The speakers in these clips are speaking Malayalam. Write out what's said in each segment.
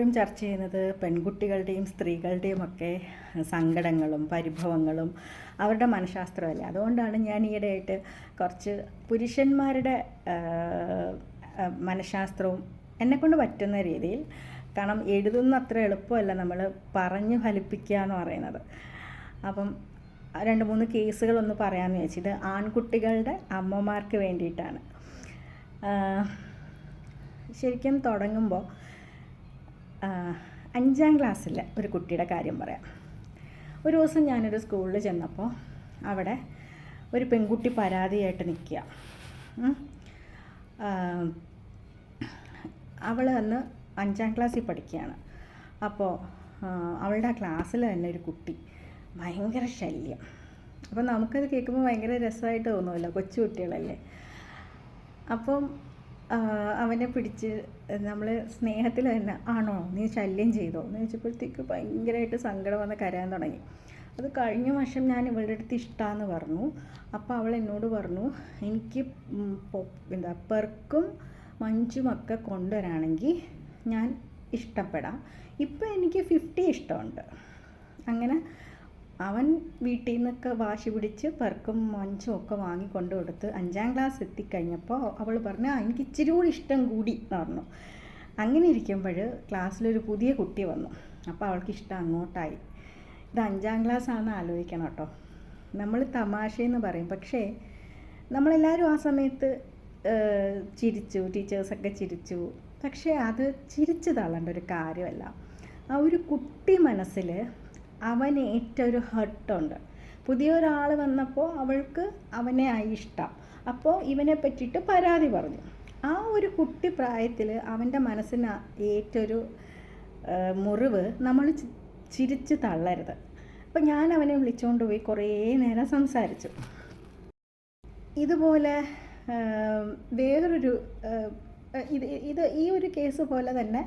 ഇപ്പോഴും ചർച്ച ചെയ്യുന്നത് പെൺകുട്ടികളുടെയും സ്ത്രീകളുടെയും ഒക്കെ സങ്കടങ്ങളും പരിഭവങ്ങളും അവരുടെ മനഃശാസ്ത്രമല്ലേ? അതുകൊണ്ടാണ് ഞാൻ ഈയിടെയായിട്ട് കുറച്ച് പുരുഷന്മാരുടെ മനഃശാസ്ത്രവും എന്നെക്കൊണ്ട് പറ്റുന്ന രീതിയിൽ കാരണം എഴുതുന്ന അത്ര എളുപ്പമല്ല നമ്മൾ പറഞ്ഞ് ഫലിപ്പിക്കുക എന്ന് പറയുന്നത്. അപ്പം രണ്ട് മൂന്ന് കേസുകളൊന്ന് പറയാമെന്ന് വെച്ച് ഇത് ആൺകുട്ടികളുടെ അമ്മമാർക്ക് വേണ്ടിയിട്ടാണ്. ശരിക്കും തുടങ്ങുമ്പോൾ അഞ്ചാം ക്ലാസ്സിലെ ഒരു കുട്ടിയുടെ കാര്യം പറയാം. ഒരു ദിവസം ഞാനൊരു സ്കൂളിൽ ചെന്നപ്പോൾ അവിടെ ഒരു പെൺകുട്ടി പരാതിയായിട്ട് നിൽക്കുക. അവൾ അന്ന് അഞ്ചാം ക്ലാസ്സിൽ പഠിക്കുകയാണ്. അപ്പോൾ അവളുടെ ആ ക്ലാസ്സിൽ തന്നെ ഒരു കുട്ടി. ഭയങ്കര ശല്യം. അപ്പോൾ നമുക്കത് കേൾക്കുമ്പോൾ ഭയങ്കര രസമായിട്ട് തോന്നുമല്ലോ കൊച്ചു കുട്ടികളല്ലേ അപ്പം അവനെ പിടിച്ച് നമ്മൾ സ്നേഹത്തിൽ തന്നെ ആണോ നീ ശല്യം ചെയ്തോ? എന്ന് ചോദിച്ചപ്പോഴത്തേക്ക് ഭയങ്കരമായിട്ട് സങ്കടം വന്ന് കരയാൻ തുടങ്ങി. അത് കഴിഞ്ഞ വർഷം ഞാൻ ഇവളുടെ അടുത്ത് ഇഷ്ടമാന്ന് പറഞ്ഞു. അപ്പോൾ അവൾ എന്നോട് പറഞ്ഞു എനിക്ക് എന്താ പെർക്കും മഞ്ചുമൊക്കെ കൊണ്ടുവരാണെങ്കിൽ ഞാൻ ഇഷ്ടപ്പെടാം. ഇപ്പം എനിക്ക് ഫിഫ്റ്റി ഇഷ്ടമുണ്ട്. അങ്ങനെ അവൻ വീട്ടിൽ നിന്നൊക്കെ വാശി പിടിച്ച് പെർക്കും മഞ്ചും ഒക്കെ വാങ്ങി കൊണ്ടു കൊടുത്ത് അഞ്ചാം ക്ലാസ് എത്തിക്കഴിഞ്ഞപ്പോൾ അവൾ പറഞ്ഞു ആ എനിക്ക് ഇച്ചിരി കൂടി ഇഷ്ടം കൂടി എന്ന് പറഞ്ഞു. അങ്ങനെ ഇരിക്കുമ്പോൾ ക്ലാസ്സിലൊരു പുതിയ കുട്ടി വന്നു. അപ്പോൾ അവൾക്ക് ഇഷ്ടം അങ്ങോട്ടായി. ഇത് അഞ്ചാം ക്ലാസ് ആണെന്ന് ആലോചിക്കണം കേട്ടോ. നമ്മൾ തമാശയെന്ന് പറയും. പക്ഷേ നമ്മളെല്ലാവരും ആ സമയത്ത് ചിരിച്ചു ടീച്ചേഴ്സൊക്കെ ചിരിച്ചു. പക്ഷേ അത് ചിരിച്ചു തള്ളേണ്ട ഒരു കാര്യമല്ല. ആ ഒരു കുട്ടി മനസ്സിൽ അവന് ഏറ്റവും ഒരു ഹർട്ടുണ്ട്. പുതിയൊരാൾ വന്നപ്പോൾ അവൾക്ക് അവനെ ഇഷ്ടം. അപ്പോൾ ഇവനെ പറ്റിയിട്ട് പരാതി പറഞ്ഞു. ആ ഒരു കുട്ടി പ്രായത്തിൽ അവന്റെ മനസ്സിന് ഏറ്റൊരു മുറിവ് നമ്മൾ ചിരിച്ച് തള്ളരുത്. അപ്പം ഞാൻ അവനെ വിളിച്ചുകൊണ്ട് പോയി കുറേ നേരം സംസാരിച്ചു. ഇതുപോലെ വേറൊരു ഇത് ഇത് ഈ ഒരു കേസ് പോലെ തന്നെ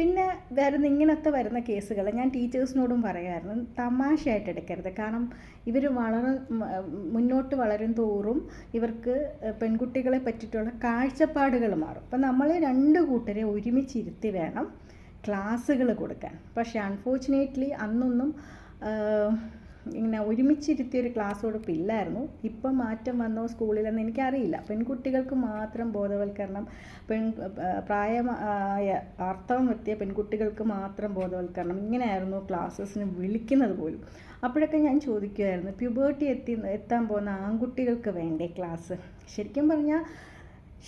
പിന്നെ വരുന്ന ഇങ്ങനത്തെ വരുന്ന കേസുകൾ ഞാൻ ടീച്ചേഴ്സിനോടും പറയുമായിരുന്നു തമാശയായിട്ട് എടുക്കരുത്. കാരണം ഇവർ വളർ മുന്നോട്ട് വളരും തോറും ഇവർക്ക് പെൺകുട്ടികളെ പറ്റിയിട്ടുള്ള കാഴ്ചപ്പാടുകൾ മാറും. അപ്പം നമ്മൾ രണ്ട് കൂട്ടരെ ഒരുമിച്ചിരുത്തി വേണം ക്ലാസ്സുകൾ കൊടുക്കാൻ. പക്ഷേ അൺഫോർച്ചുനേറ്റ്ലി അന്നൊന്നും ഇങ്ങനെ ഒരുമിച്ചിരുത്തിയ ഒരു ക്ലാസ് കൊടുപ്പില്ലായിരുന്നു ഇപ്പം മാറ്റം വന്നോ സ്കൂളിലെന്ന് എനിക്കറിയില്ല. പെൺകുട്ടികൾക്ക് മാത്രം ബോധവൽക്കരണം പെൺ പ്രായമായ അർത്ഥം എത്തിയ പെൺകുട്ടികൾക്ക് മാത്രം ബോധവൽക്കരണം ഇങ്ങനെയായിരുന്നു ക്ലാസ്സസിന് വിളിക്കുന്നത് പോലും. അപ്പോഴൊക്കെ ഞാൻ ചോദിക്കുമായിരുന്നു പ്യൂബേർട്ടി എത്തി എത്താൻ പോകുന്ന ആൺകുട്ടികൾക്ക് വേണ്ടേ ക്ലാസ് ശരിക്കും പറഞ്ഞാൽ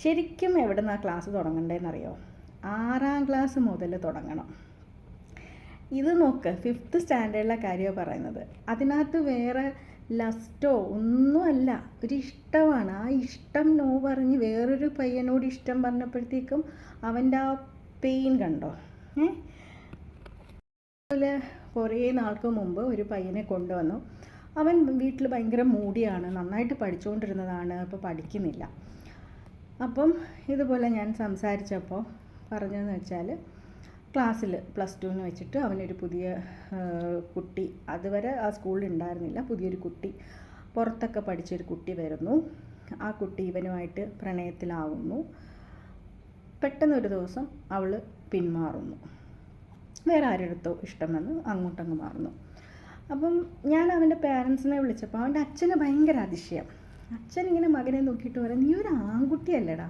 ശരിക്കും എവിടെ നിന്നാണ് ക്ലാസ് തുടങ്ങണ്ടേന്നറിയോ? ആറാം ക്ലാസ് മുതൽ തുടങ്ങണം. ഇത് നോക്ക് ഫിഫ്ത്ത് സ്റ്റാൻഡേർഡിലെ കാര്യമാണ് പറയുന്നത്. അതിനകത്ത് വേറെ ലസ്റ്റോ ഒന്നുമല്ല ഒരു ഇഷ്ടമാണ് ആ ഇഷ്ടം നോ പറഞ്ഞ് വേറൊരു പയ്യനോട് ഇഷ്ടം പറഞ്ഞപ്പോഴത്തേക്കും അവന്റെ ആ പെയിൻ കണ്ടോ? അതുപോലെ കുറേ നാൾക്ക് മുമ്പ് ഒരു പയ്യനെ കൊണ്ടുവന്നു. അവൻ വീട്ടിൽ ഭയങ്കര മൂടിയാണ് നന്നായിട്ട് പഠിച്ചുകൊണ്ടിരുന്നതാണ് ഇപ്പോൾ പഠിക്കുന്നില്ല. അപ്പം ഇതുപോലെ ഞാൻ സംസാരിച്ചപ്പോൾ പറഞ്ഞതെന്ന് വെച്ചാൽ ക്ലാസ്സിൽ പ്ലസ് ടുവിന് വെച്ചിട്ട് അവനൊരു പുതിയ കുട്ടി. അതുവരെ ആ സ്കൂളിൽ ഉണ്ടായിരുന്നില്ല. പുതിയൊരു കുട്ടി. പുറത്തൊക്കെ പഠിച്ചൊരു കുട്ടി വരുന്നു. ആ കുട്ടി ഇവനുമായിട്ട് പ്രണയത്തിലാവുന്നു. പെട്ടെന്നൊരു ദിവസം അവൾ പിന്മാറുന്നു. വേറെ ആരെടുത്തോ ഇഷ്ടം വന്ന് അങ്ങോട്ടങ്ങ് മാറുന്നു. അപ്പം ഞാൻ അവന്റെ പേരൻസിനെ വിളിച്ചപ്പോൾ അവന്റെ അച്ഛന് ഭയങ്കര അതിശയം. അച്ഛൻ ഇങ്ങനെ മകനെ നോക്കിയിട്ട് പറയാം നീ ഒരു ആൺകുട്ടിയല്ലേടാ.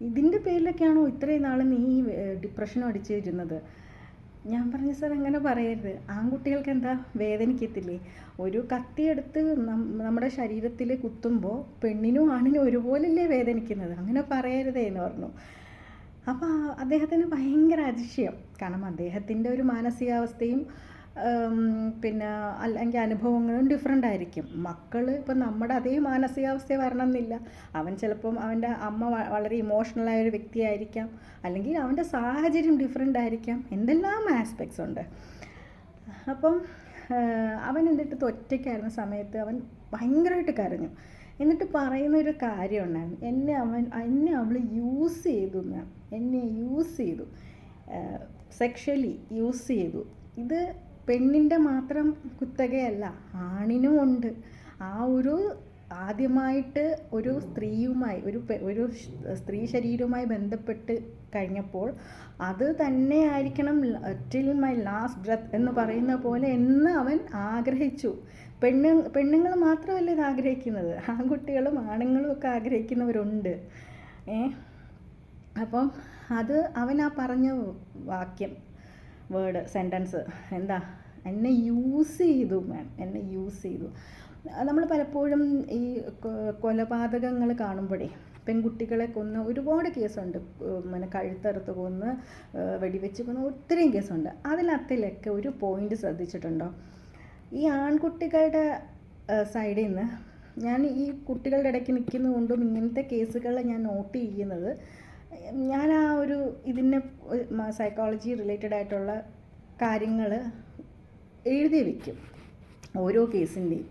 ഇതിന്റെ പേരിലൊക്കെയാണോ ഇത്രയും നാൾ നീ ഡിപ്രഷൻ അടിച്ചിരുന്നത്? ഞാൻ പറഞ്ഞു സാർ അങ്ങനെ പറയരുത്. ആൺകുട്ടികൾക്ക് എന്താ വേദനിക്കത്തില്ലേ? ഒരു കത്തിയെടുത്ത് നമ്മുടെ ശരീരത്തിൽ കുത്തുമ്പോൾ പെണ്ണിനും ആണിനും ഒരുപോലല്ലേ വേദനിക്കുന്നത്? അങ്ങനെ പറയരുതേ എന്ന് പറഞ്ഞു. അപ്പോൾ അദ്ദേഹത്തിന് ഭയങ്കര അതിശയം. കാരണം അദ്ദേഹത്തിന്റെ ഒരു മാനസികാവസ്ഥയും പിന്നെ അല്ലെങ്കിൽ അനുഭവങ്ങളും ഡിഫറെന്റ് ആയിരിക്കും. മക്കൾ ഇപ്പം നമ്മുടെ അതേ മാനസികാവസ്ഥ വരണം എന്നില്ല അവൻ ചിലപ്പം അവന്റെ അമ്മ വളരെ ഇമോഷണലായ ഒരു വ്യക്തിയായിരിക്കാം. അല്ലെങ്കിൽ അവന്റെ സാഹചര്യം ഡിഫറെന്റ് ആയിരിക്കാം. എന്തെല്ലാം ആസ്പെക്ട്സ് ഉണ്ട്. അപ്പം അവൻ എന്നിട്ട് ഒറ്റയ്ക്കായിരുന്ന സമയത്ത് അവൻ ഭയങ്കരമായിട്ട് കരഞ്ഞു. എന്നിട്ട് പറയുന്ന ഒരു കാര്യം ഉണ്ടായിരുന്നു. എന്നെ അവൻ എന്നെ അവൾ യൂസ് ചെയ്തു എന്നെ. യൂസ് ചെയ്തു. സെക്ഷലി യൂസ് ചെയ്തു. ഇത് പെണ്ണിന്റെ മാത്രം കുത്തകയല്ല ആണിനും ഉണ്ട്. ആ ഒരു ആദ്യമായിട്ട് ഒരു സ്ത്രീയുമായി ഒരു ഒരു സ്ത്രീ ശരീരവുമായി ബന്ധപ്പെട്ട് കഴിഞ്ഞപ്പോൾ അത് തന്നെ ആയിരിക്കണം ടിൽ മൈ ലാസ്റ്റ് ബ്രത്ത് എന്ന് പറയുന്ന പോലെ എന്ന് അവൻ ആഗ്രഹിച്ചു. പെണ്ണ് പെണ്ണുങ്ങൾ മാത്രമല്ല ഇത് ആഗ്രഹിക്കുന്നത്. ആൺകുട്ടികളും ആണുങ്ങളും ഒക്കെ ആഗ്രഹിക്കുന്നവരുണ്ട്. ഏ? അപ്പം അത് അവൻ ആ പറഞ്ഞ വാക്യം. വേർഡ് സെന്റൻസ് എന്താ? എന്നെ യൂസ് ചെയ്തു മാം എന്നെ യൂസ് ചെയ്തു. നമ്മൾ പലപ്പോഴും ഈ കൊലപാതകങ്ങൾ കാണുമ്പോഴേ പെൺകുട്ടികളെ കൊന്ന് ഒരുപാട് കേസുണ്ട്. പിന്നെ കഴുത്തറുത്ത് കൊന്ന് വെടിവെച്ച് കൊന്ന് ഒത്തിരിയും കേസുണ്ട്. അതിനകത്തിലൊക്കെ ഒരു പോയിന്റ് ശ്രദ്ധിച്ചിട്ടുണ്ടോ? ഈ ആൺകുട്ടികളുടെ സൈഡിൽ നിന്ന് ഞാൻ ഈ കുട്ടികളുടെ ഇടയ്ക്ക് നിൽക്കുന്നതുകൊണ്ടും ഇങ്ങനത്തെ കേസുകളെ ഞാൻ നോട്ട് ചെയ്യുന്നത് ഞാൻ ആ ഒരു ഇതിനെ സൈക്കോളജി റിലേറ്റഡ് ആയിട്ടുള്ള കാര്യങ്ങൾ എഴുതി വയ്ക്കും ഓരോ കേസിന്റെയും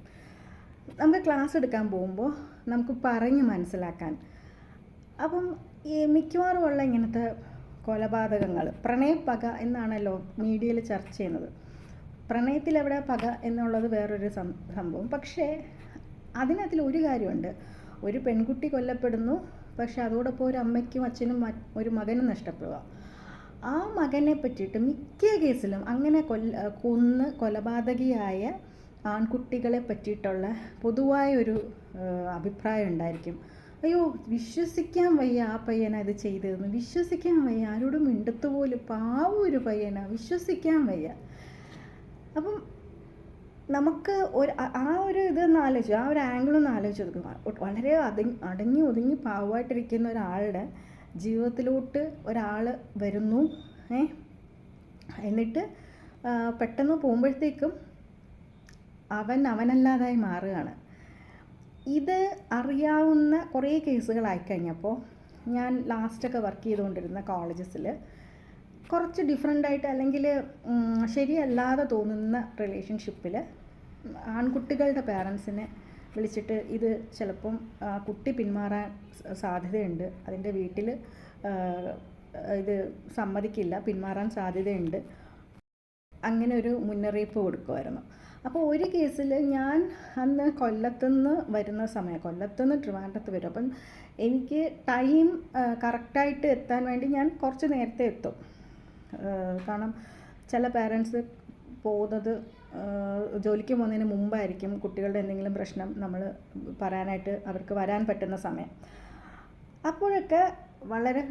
നമുക്ക് ക്ലാസ് എടുക്കാൻ പോകുമ്പോൾ നമുക്ക് പറഞ്ഞ് മനസ്സിലാക്കാൻ. അപ്പം ഈ മിക്കവാറും ഉള്ള ഇങ്ങനത്തെ കൊലപാതകങ്ങൾ പ്രണയപ്പക എന്നാണല്ലോ മീഡിയയിൽ ചർച്ച ചെയ്യുന്നത്. പ്രണയത്തിൽ എവിടെ പക എന്നുള്ളത് വേറൊരു സംഭവം. പക്ഷേ അതിനകത്തിൽ ഒരു കാര്യമുണ്ട്. ഒരു പെൺകുട്ടി കൊല്ലപ്പെടുന്നു പക്ഷെ അതോടൊപ്പം ഒരു അമ്മയ്ക്കും അച്ഛനും ഒരു മകനും നഷ്ടപ്പെടുക. ആ മകനെ പറ്റിയിട്ട് മിക്ക കേസിലും അങ്ങനെ കൊല്ല കൊന്ന് കൊലപാതകിയായ ആൺകുട്ടികളെ പറ്റിയിട്ടുള്ള പൊതുവായ ഒരു അഭിപ്രായം ഉണ്ടായിരിക്കും. അയ്യോ വിശ്വസിക്കാൻ വയ്യ ആ പയ്യന അത് ചെയ്തതെന്ന്. വിശ്വസിക്കാൻ വയ്യ. ആരോടും മിണ്ടത്തുപോലും പാവ ഒരു പയ്യനാ. വിശ്വസിക്കാൻ വയ്യ. അപ്പം നമുക്ക് ഒരു ആ ഒരു ഇതൊന്ന് ആലോചിച്ചു ആ ഒരു ആംഗിൾ ഒന്ന് ആലോചിച്ച് നോക്കുക വളരെ അടങ്ങി അടങ്ങി ഒതുങ്ങി പാവമായിട്ടിരിക്കുന്ന ഒരാളുടെ ജീവിതത്തിലോട്ട് ഒരാൾ വരുന്നു ഏ? എന്നിട്ട് പെട്ടെന്ന് പോകുമ്പോഴത്തേക്കും അവൻ അവനല്ലാതായി മാറുകയാണ്. ഇത് അറിയാവുന്ന കുറേ കേസുകളായി കഴിഞ്ഞപ്പോൾ ഞാൻ ലാസ്റ്റൊക്കെ വർക്ക് ചെയ്തുകൊണ്ടിരുന്ന കോളേജസിൽ കുറച്ച് ഡിഫറെന്റ് ആയിട്ട് അല്ലെങ്കിൽ ശരിയല്ലാതെ തോന്നുന്ന റിലേഷൻഷിപ്പിൽ ആൺകുട്ടികളുടെ പേരൻസിനെ വിളിച്ചിട്ട് ഇത് ചിലപ്പം കുട്ടി പിന്മാറാൻ സാധ്യതയുണ്ട്. അതിന്റെ വീട്ടിൽ ഇത് സമ്മതിക്കില്ല പിന്മാറാൻ സാധ്യതയുണ്ട്. അങ്ങനെ ഒരു മുന്നറിയിപ്പ് കൊടുക്കുമായിരുന്നു അപ്പോൾ ഒരു കേസിൽ ഞാൻ അന്ന് കൊല്ലത്തുനിന്ന് വരുന്ന സമയം കൊല്ലത്തുനിന്ന് ട്രിവാൻഡ്രത്ത് വരും. അപ്പം എനിക്ക് ടൈം കറക്റ്റായിട്ട് എത്താൻ വേണ്ടി ഞാൻ കുറച്ച് നേരത്തെ എത്തും. കാരണം ചില പാരൻസ് പോകുന്നത് ജോലിക്ക് പോകുന്നതിന് മുമ്പായിരിക്കും കുട്ടികളുടെ എന്തെങ്കിലും പ്രശ്നം നമ്മൾ പറയാനായിട്ട് അവർക്ക് വരാൻ പറ്റുന്ന സമയം. അപ്പോഴൊക്കെ വളരെ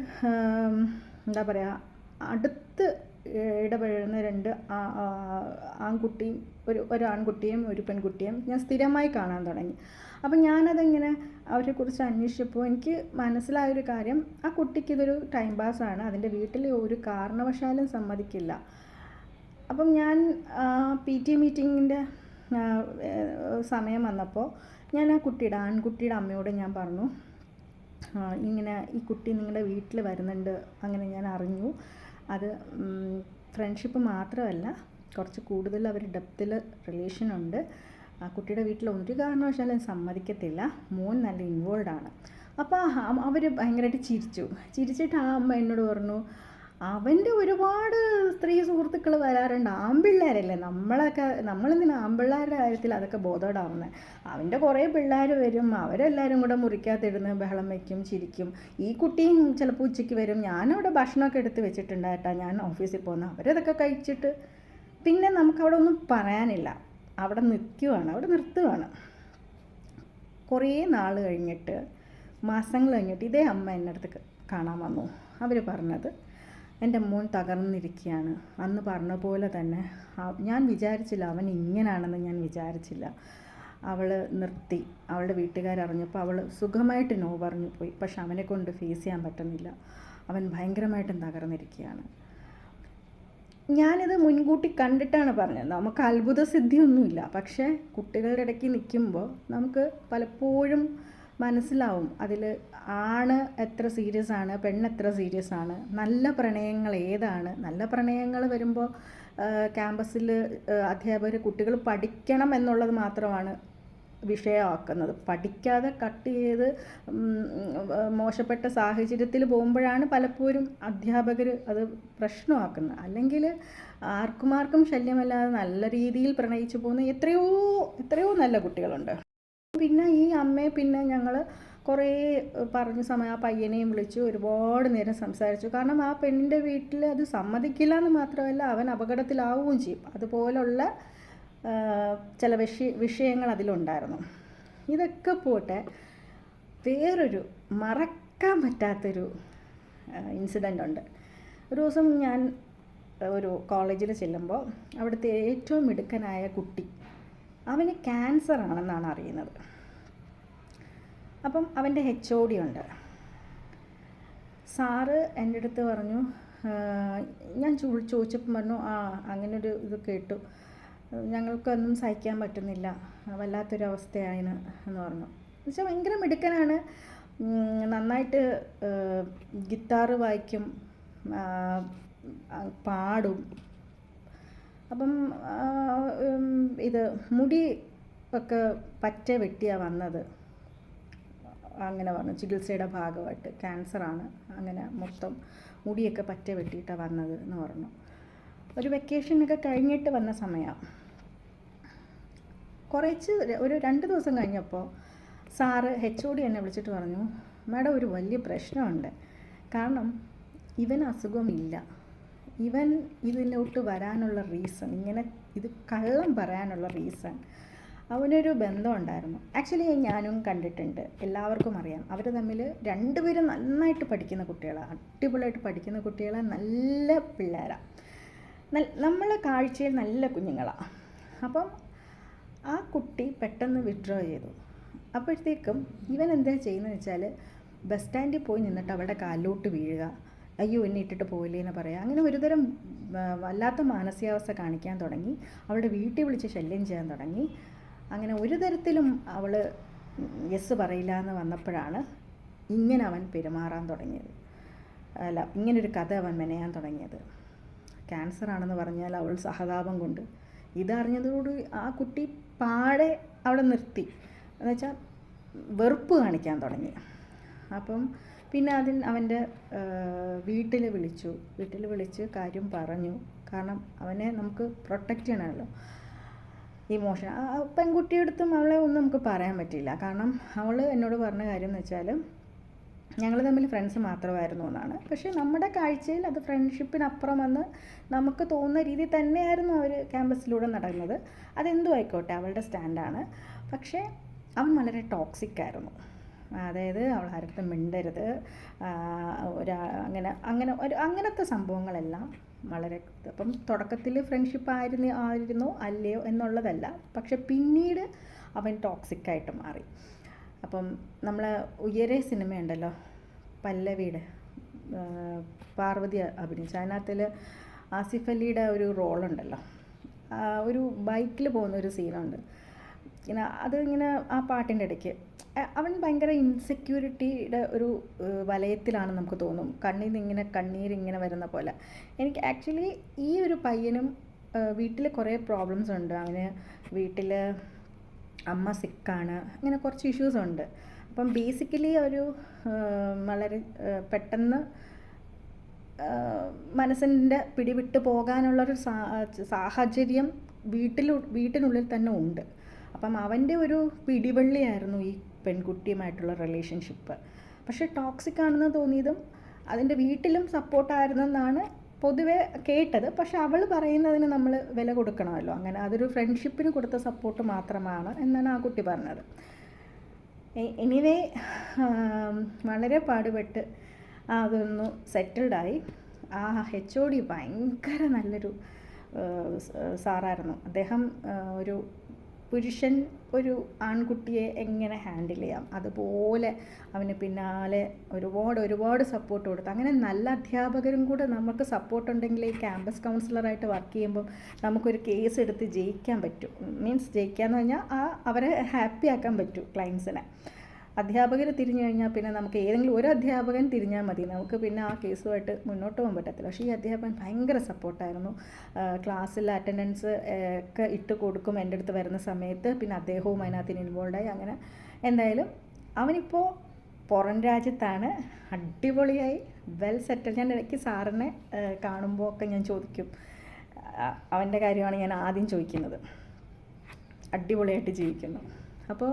എന്താ പറയുക അടുത്ത് ഇടപഴകുന്ന രണ്ട് ആൺകുട്ടിയും ഒരു ഒരു ആൺകുട്ടിയും ഒരു പെൺകുട്ടിയും ഞാൻ സ്ഥിരമായി കാണാൻ തുടങ്ങി. അപ്പം ഞാനതിങ്ങനെ അവരെക്കുറിച്ച് അന്വേഷിച്ചപ്പോൾ എനിക്ക് മനസ്സിലായൊരു കാര്യം ആ കുട്ടിക്ക് ഇതൊരു ടൈം പാസ്സാണ് അതിന്റെ വീട്ടിൽ ഒരു കാരണവശാലും സമ്മതിക്കില്ല. അപ്പം ഞാൻ പി ടി മീറ്റിങ്ങിന്റെ സമയം വന്നപ്പോൾ ഞാൻ ആ കുട്ടിയുടെ ആൺകുട്ടിയുടെ അമ്മയോട് ഞാൻ പറഞ്ഞു ഇങ്ങനെ ഈ കുട്ടി നിങ്ങളുടെ വീട്ടിൽ വരുന്നുണ്ട് അങ്ങനെ ഞാൻ അറിഞ്ഞു. അത് ഫ്രണ്ട്ഷിപ്പ് മാത്രമല്ല കുറച്ച് കൂടുതൽ അവർ ഡെപ്തിൽ റിലേഷനുണ്ട് ആ കുട്ടിയുടെ വീട്ടിൽ ഒരു കാരണവശാലും സമ്മതിക്കത്തില്ല. മോൻ നല്ല ഇൻവോൾവ് ആണ്. അപ്പോൾ അവർ ഭയങ്കരമായിട്ട് ചിരിച്ചു. ചിരിച്ചിട്ട് ആ അമ്മ എന്നോട് പറഞ്ഞു അവന്റെ ഒരുപാട് സ്ത്രീ സുഹൃത്തുക്കൾ വരാറുണ്ട്. ആൺപിള്ളേരല്ലേ? നമ്മളൊക്കെ നമ്മളെന്തിനാ ആൺപിള്ളേരുടെ കാര്യത്തിൽ അതൊക്കെ ബോധോടാവുന്നത് അവന്റെ കുറേ പിള്ളേർ വരും. അവരെല്ലാവരും കൂടെ മുറിക്കാത്തിരുന്ന് ബഹളം വയ്ക്കും ചിരിക്കും. ഈ കുട്ടിയും ചിലപ്പോൾ ഉച്ചയ്ക്ക് വരും. ഞാനവിടെ ഭക്ഷണമൊക്കെ എടുത്ത് വെച്ചിട്ടുണ്ടായിട്ടാ ഞാൻ ഓഫീസിൽ പോകുന്ന അവരതൊക്കെ കഴിച്ചിട്ട് പിന്നെ നമുക്കവിടെ ഒന്നും പറയാനില്ല. അവിടെ നിൽക്കുവാണ് അവിടെ നിർത്തുവാണ്. കുറേ നാൾ കഴിഞ്ഞിട്ട് മാസങ്ങൾ കഴിഞ്ഞിട്ട് ഇതേ അമ്മ എന്റെ അടുത്ത് കാണാൻ വന്നു. അവർ പറഞ്ഞത് എന്റെ മോൻ തകർന്നിരിക്കുകയാണ്. അന്ന് പറഞ്ഞ പോലെ തന്നെ ഞാൻ വിചാരിച്ചില്ല അവൻ ഇങ്ങനാണെന്ന് ഞാൻ വിചാരിച്ചില്ല. അവൾ നിർത്തി. അവളുടെ വീട്ടുകാരറിഞ്ഞപ്പോൾ അവൾ സുഖമായിട്ട് നോ പറഞ്ഞു പോയി. പക്ഷെ അവനെ കൊണ്ട് ഫേസ് ചെയ്യാൻ പറ്റുന്നില്ല. അവൻ ഭയങ്കരമായിട്ടും തകർന്നിരിക്കുകയാണ്. ഞാനിത് മുൻകൂട്ടി കണ്ടിട്ടാണ് പറഞ്ഞത്. നമുക്ക് അത്ഭുത സിദ്ധിയൊന്നുമില്ല പക്ഷേ കുട്ടികളുടെ ഇടയ്ക്ക് നിൽക്കുമ്പോൾ നമുക്ക് പലപ്പോഴും മനസ്സിലാവും. അതിൽ ആണ് എത്ര സീരിയസ് ആണ് പെണ്ണ് എത്ര സീരിയസ് ആണ് നല്ല പ്രണയങ്ങൾ ഏതാണ്? നല്ല പ്രണയങ്ങൾ വരുമ്പോൾ ക്യാമ്പസിൽ അധ്യാപകർ കുട്ടികൾ പഠിക്കണം എന്നുള്ളത് മാത്രമാണ് വിഷയമാക്കുന്നത്. പഠിക്കാതെ കട്ട് ചെയ്ത് മോശപ്പെട്ട സാഹചര്യത്തിൽ പോകുമ്പോഴാണ് പലപ്പോഴും അധ്യാപകർ അത് പ്രശ്നമാക്കുന്നത്. അല്ലെങ്കിൽ ആർക്കുമാർക്കും ശല്യമല്ലാതെ നല്ല രീതിയിൽ പ്രണയിച്ചു പോകുന്ന എത്രയോ എത്രയോ നല്ല കുട്ടികളുണ്ട്. പിന്നെ ഈ അമ്മയെ പിന്നെ ഞങ്ങൾ കുറേ പറഞ്ഞ സമയം ആ പയ്യനെയും വിളിച്ചു ഒരുപാട് നേരം സംസാരിച്ചു. കാരണം ആ പെണ്ണിന്റെ വീട്ടിൽ അത് സമ്മതിക്കില്ല എന്ന് മാത്രമല്ല അവൻ അപകടത്തിലാവുകയും ചെയ്യും. അതുപോലുള്ള ചില വിഷയ വിഷയങ്ങൾ അതിലുണ്ടായിരുന്നു. ഇതൊക്കെ പോട്ടെ വേറൊരു മറക്കാൻ പറ്റാത്തൊരു ഇൻസിഡന്റ് ഉണ്ട്. ഒരു ദിവസം ഞാൻ ഒരു കോളേജിൽ ചെല്ലുമ്പോൾ അവിടുത്തെ ഏറ്റവും മിടുക്കനായ കുട്ടി അവന് ക്യാൻസർ ആണെന്നാണ് അറിയുന്നത്. അപ്പം അവന്റെ എച്ച് ഒ ഡി ഉണ്ട്. സാറ് എന്റെ അടുത്ത് പറഞ്ഞു ഞാൻ ചോദിച്ചപ്പം പറഞ്ഞു ആ അങ്ങനൊരു ഇത് കേട്ടു. ഞങ്ങൾക്കൊന്നും സഹിക്കാൻ പറ്റുന്നില്ല വല്ലാത്തൊരവസ്ഥയാണ് എന്ന് പറഞ്ഞു. എന്നുവെച്ചാൽ ഭയങ്കര മിടുക്കനാണ്. നന്നായിട്ട് ഗിത്താറ് വായിക്കും പാടും. അപ്പം ഇത് മുടി ഒക്കെ പറ്റ വെട്ടിയാണ് വന്നത്. അങ്ങനെ പറഞ്ഞു ചികിത്സയുടെ ഭാഗമായിട്ട്. ക്യാൻസറാണ്. അങ്ങനെ മൊത്തം മുടിയൊക്കെ പറ്റ വെട്ടിയിട്ടാണ് വന്നത് എന്ന് പറഞ്ഞു. ഒരു വെക്കേഷനൊക്കെ കഴിഞ്ഞിട്ട് വന്ന സമയമാണ് കുറച്ച് ഒരു രണ്ട് ദിവസം കഴിഞ്ഞപ്പോൾ സാറ് എച്ച് ഒ ഡി എന്നെ വിളിച്ചിട്ട് പറഞ്ഞു മാഡം ഒരു വലിയ പ്രശ്നമുണ്ട്. കാരണം ഇവന് അസുഖമില്ല. ഇവൻ ഇതിലോട്ട് വരാനുള്ള റീസൺ ഇങ്ങനെ ഇത് കള്ളം പറയാനുള്ള റീസൺ അവനൊരു ബന്ധമുണ്ടായിരുന്നു ആക്ച്വലി ഞാനും കണ്ടിട്ടുണ്ട്. എല്ലാവർക്കും അറിയാം. അവർ തമ്മിൽ രണ്ടുപേരും നന്നായിട്ട് പഠിക്കുന്ന കുട്ടികളാണ് അടിപൊളിയായിട്ട് പഠിക്കുന്ന കുട്ടികളാണ് നല്ല പിള്ളേരാണ് നമ്മളെ കാഴ്ചയിൽ നല്ല കുഞ്ഞുങ്ങളാണ് അപ്പം ആ കുട്ടി പെട്ടെന്ന് വിഡ്രോ ചെയ്തു. അപ്പോഴത്തേക്കും ഇവൻ എന്താ ചെയ്യുന്നത് വെച്ചാൽ ബസ് സ്റ്റാൻഡിൽ പോയി നിന്നിട്ട് അവളുടെ കാലിലോട്ട് വീഴുക. അയ്യോ എന്നെ ഇട്ടിട്ട് പോയില്ലേ എന്ന് പറയാം. അങ്ങനെ ഒരുതരം വല്ലാത്ത മാനസികാവസ്ഥ കാണിക്കാൻ തുടങ്ങി. അവളുടെ വീട്ടിൽ വിളിച്ച് ശല്യം ചെയ്യാൻ തുടങ്ങി. അങ്ങനെ ഒരു തരത്തിലും അവൾ യെസ് പറയില്ല എന്ന് വന്നപ്പോഴാണ് ഇങ്ങനെ അവൻ പെരുമാറാൻ തുടങ്ങിയത്. അല്ല ഇങ്ങനൊരു കഥ അവൻ മെനയാൻ തുടങ്ങിയത്. ക്യാൻസർ ആണെന്ന് പറഞ്ഞാൽ അവൾ സഹതാപം കൊണ്ട്. ഇതറിഞ്ഞതോട് ആ കുട്ടി പാടെ അവിടെ നിർത്തി. എന്നുവെച്ചാൽ വെറുപ്പ് കാണിക്കാൻ തുടങ്ങി. അപ്പം പിന്നെ അതിൽ അവന്റെ വീട്ടിൽ വിളിച്ചു. വീട്ടിൽ വിളിച്ച് കാര്യം പറഞ്ഞു. കാരണം അവനെ നമുക്ക് പ്രൊട്ടക്റ്റ് ചെയ്യണമല്ലോ. ഇമോഷൻ പെൺകുട്ടിയെടുത്തും അവളെ ഒന്നും നമുക്ക് പറയാൻ പറ്റില്ല കാരണം അവൾ എന്നോട് പറഞ്ഞ കാര്യം എന്ന് വെച്ചാൽ ഞങ്ങൾ തമ്മിൽ ഫ്രണ്ട്സ് മാത്രമായിരുന്നു എന്നാണ്. പക്ഷേ നമ്മുടെ കാഴ്ചയിൽ അത് ഫ്രണ്ട്ഷിപ്പിനപ്പുറം വന്ന് നമുക്ക് തോന്നുന്ന രീതി തന്നെയായിരുന്നു അവർ ക്യാമ്പസിലൂടെ നടന്നത്. അതെന്തും ആയിക്കോട്ടെ അവളുടെ സ്റ്റാൻഡാണ് പക്ഷേ അവൻ വളരെ ടോക്സിക് ആയിരുന്നു. അതായത് അവൾ ആരടുത്തും മിണ്ടരുത്. ഒരാ അങ്ങനെ അങ്ങനെ ഒരു അങ്ങനത്തെ സംഭവങ്ങളെല്ലാം വളരെ അപ്പം തുടക്കത്തിൽ ഫ്രണ്ട്ഷിപ്പ് ആയിരുന്നു ആയിരുന്നോ അല്ലയോ എന്നുള്ളതല്ല. പക്ഷെ പിന്നീട് അവൻ ടോക്സിക് ആയിട്ട് മാറി. അപ്പം നമ്മൾ ഉയരെ സിനിമയുണ്ടല്ലോ പല്ലവിയുടെ പാർവതി അഭിനയിച്ച. അതിനകത്തിൽ ആസിഫ് അലിയുടെ ഒരു റോളുണ്ടല്ലോ ഒരു ബൈക്കിൽ പോകുന്ന ഒരു സീനുണ്ട് ഇങ്ങനെ അത് ഇങ്ങനെ ആ പാട്ടിന്റെ ഇടയ്ക്ക്. അവൻ ഭയങ്കര ഇൻസെക്യൂരിറ്റിയുടെ ഒരു വലയത്തിലാണ് നമുക്ക് തോന്നും. കണ്ണിൽ നിന്ന് ഇങ്ങനെ കണ്ണീരിങ്ങനെ വരുന്ന പോലെ. എനിക്ക് ആക്ച്വലി ഈ ഒരു പയ്യനും വീട്ടിൽ കുറേ പ്രോബ്ലംസ് ഉണ്ട്. അവന് വീട്ടിൽ അമ്മ സിക്കാണ് അങ്ങനെ കുറച്ച് ഇഷ്യൂസ് ഉണ്ട്. അപ്പം ബേസിക്കലി ഒരു വളരെ പെട്ടെന്ന് മനസ്സിന്റെ പിടിവിട്ട് പോകാനുള്ളൊരു സാഹചര്യം വീട്ടിൽ വീട്ടിനുള്ളിൽ തന്നെ ഉണ്ട്. അപ്പം അവന്റെ ഒരു പിടിവള്ളിയായിരുന്നു ഈ പെൺകുട്ടിയുമായിട്ടുള്ള റിലേഷൻഷിപ്പ് പക്ഷേ ടോക്സിക് ആണെന്ന് തോന്നിയതും അതിന്റെ വീട്ടിലും സപ്പോർട്ടായിരുന്നെന്നാണ് പൊതുവേ കേട്ടത്. പക്ഷെ അവൾ പറയുന്നതിന് നമ്മൾ വില കൊടുക്കണമല്ലോ. അങ്ങനെ അതൊരു ഫ്രണ്ട്ഷിപ്പിന് കൊടുത്ത സപ്പോർട്ട് മാത്രമാണ് എന്നാണ് ആ കുട്ടി പറഞ്ഞത്. എനിവേ വളരെ പാടുപെട്ട് അതൊന്നു സെറ്റിൽഡായി ആ എച്ച് ഒ ഡി ഭയങ്കര നല്ലൊരു സാറായിരുന്നു. അദ്ദേഹം ഒരു പുരുഷൻ ഒരു ആൺകുട്ടിയെ എങ്ങനെ ഹാൻഡിൽ ചെയ്യാം? അതുപോലെ അവന് പിന്നാലെ ഒരുപാട് ഒരുപാട് സപ്പോർട്ട് കൊടുത്ത് അങ്ങനെ നല്ല അധ്യാപകരും കൂടെ നമുക്ക് സപ്പോർട്ട് ഉണ്ടെങ്കിൽ ഈ ക്യാമ്പസ് കൗൺസിലറായിട്ട് വർക്ക് ചെയ്യുമ്പം നമുക്കൊരു കേസ് എടുത്ത് ജയിക്കാൻ പറ്റും. മീൻസ് ജയിക്കുക എന്ന് പറഞ്ഞാൽ ആ അവരെ ഹാപ്പി ആക്കാൻ പറ്റും ക്ലയൻസിനെ അധ്യാപകർ തിരിഞ്ഞു കഴിഞ്ഞാൽ പിന്നെ നമുക്ക് ഏതെങ്കിലും ഒരു അധ്യാപകൻ തിരിഞ്ഞാൽ മതി. നമുക്ക് പിന്നെ ആ കേസുമായിട്ട് മുന്നോട്ട് പോകാൻ പറ്റത്തില്ല. പക്ഷേ ഈ അധ്യാപകൻ ഭയങ്കര സപ്പോർട്ടായിരുന്നു. ക്ലാസ്സിൽ അറ്റൻഡൻസ് ഒക്കെ ഇട്ട് കൊടുക്കും എന്റെ അടുത്ത് വരുന്ന സമയത്ത്. പിന്നെ അദ്ദേഹവും അതിനകത്ത് ഇൻവോൾവായി അങ്ങനെ എന്തായാലും അവനിപ്പോൾ പുറം രാജ്യത്താണ്. അടിപൊളിയായി. വെൽ സെറ്റിൽ ഞാൻ ഇടയ്ക്ക് സാറിനെ കാണുമ്പോൾ ഒക്കെ ഞാൻ ചോദിക്കും. അവന്റെ കാര്യമാണ് ഞാൻ ആദ്യം ചോദിക്കുന്നത്. അടിപൊളിയായിട്ട് ജീവിക്കുന്നു. അപ്പോൾ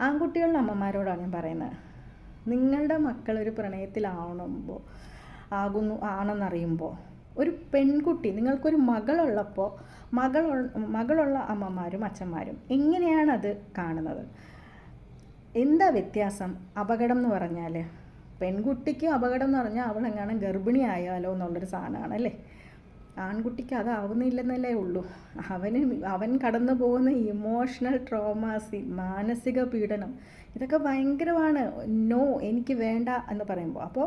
ആൺകുട്ടികളുടെ അമ്മമാരോടാണ് ഞാൻ പറയുന്നത്. നിങ്ങളുടെ മക്കൾ ഒരു പ്രണയത്തിലാവുമ്പോൾ ആകുന്നു ആണെന്നറിയുമ്പോൾ ഒരു പെൺകുട്ടി നിങ്ങൾക്കൊരു മകളുള്ളപ്പോൾ മകൾ മകളുള്ള അമ്മമാരും അച്ഛന്മാരും എങ്ങനെയാണത് കാണുന്നത്? എന്താ വ്യത്യാസം? അപകടം എന്ന് പറഞ്ഞാൽ പെൺകുട്ടിക്ക് അപകടം എന്ന് പറഞ്ഞാൽ അവളെങ്ങാനും ഗർഭിണി ആയാലോ എന്നുള്ളൊരു സാധനമാണ് അല്ലേ ആൺകുട്ടിക്ക് അതാവുന്നില്ലെന്നല്ലേ ഉള്ളൂ. അവന് അവൻ കടന്നു പോകുന്ന ഇമോഷണൽ ട്രോമാസി മാനസിക പീഡനം ഇതൊക്കെ ഭയങ്കരമാണ്. നോ എനിക്ക് വേണ്ട എന്ന് പറയുമ്പോൾ. അപ്പോൾ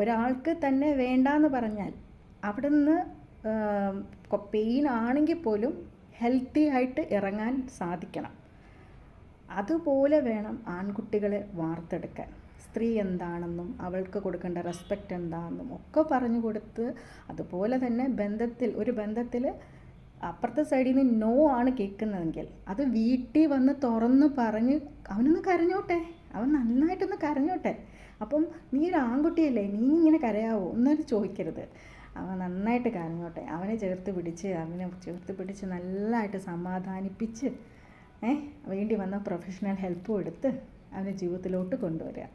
ഒരാൾക്ക് തന്നെ വേണ്ട എന്ന് പറഞ്ഞാൽ അവിടെ നിന്ന് പെയിൻ ആണെങ്കിൽ പോലും ഹെൽത്തി ആയിട്ട് ഇറങ്ങാൻ സാധിക്കണം. അതുപോലെ വേണം ആൺകുട്ടികളെ വാർത്തെടുക്കാൻ. സ്ത്രീ എന്താണെന്നും അവൾക്ക് കൊടുക്കേണ്ട റെസ്പെക്റ്റ് എന്താണെന്നും ഒക്കെ പറഞ്ഞു കൊടുത്ത് അതുപോലെ തന്നെ ബന്ധത്തിൽ ഒരു ബന്ധത്തിൽ അപ്പുറത്തെ സൈഡിൽ നിന്ന് നോ ആണ് കേൾക്കുന്നതെങ്കിൽ അത് വീട്ടിൽ വന്ന് തുറന്ന് പറഞ്ഞ് അവനൊന്ന് കരഞ്ഞോട്ടെ അവൻ നന്നായിട്ടൊന്ന് കരഞ്ഞോട്ടെ. അപ്പം നീ ഒരു ആൺകുട്ടിയല്ലേ നീ ഇങ്ങനെ കരയാവോ? എന്നൊരു ചോദിക്കരുത്. അവൻ നന്നായിട്ട് കരഞ്ഞോട്ടെ. അവനെ ചേർത്ത് പിടിച്ച് അവനെ ചേർത്ത് പിടിച്ച് നല്ലതായിട്ട് സമാധാനിപ്പിച്ച് ഏഹ് വേണ്ടി വന്ന പ്രൊഫഷണൽ ഹെൽപ്പും എടുത്ത് അവനെ ജീവിതത്തിലോട്ട് കൊണ്ടുവരിക.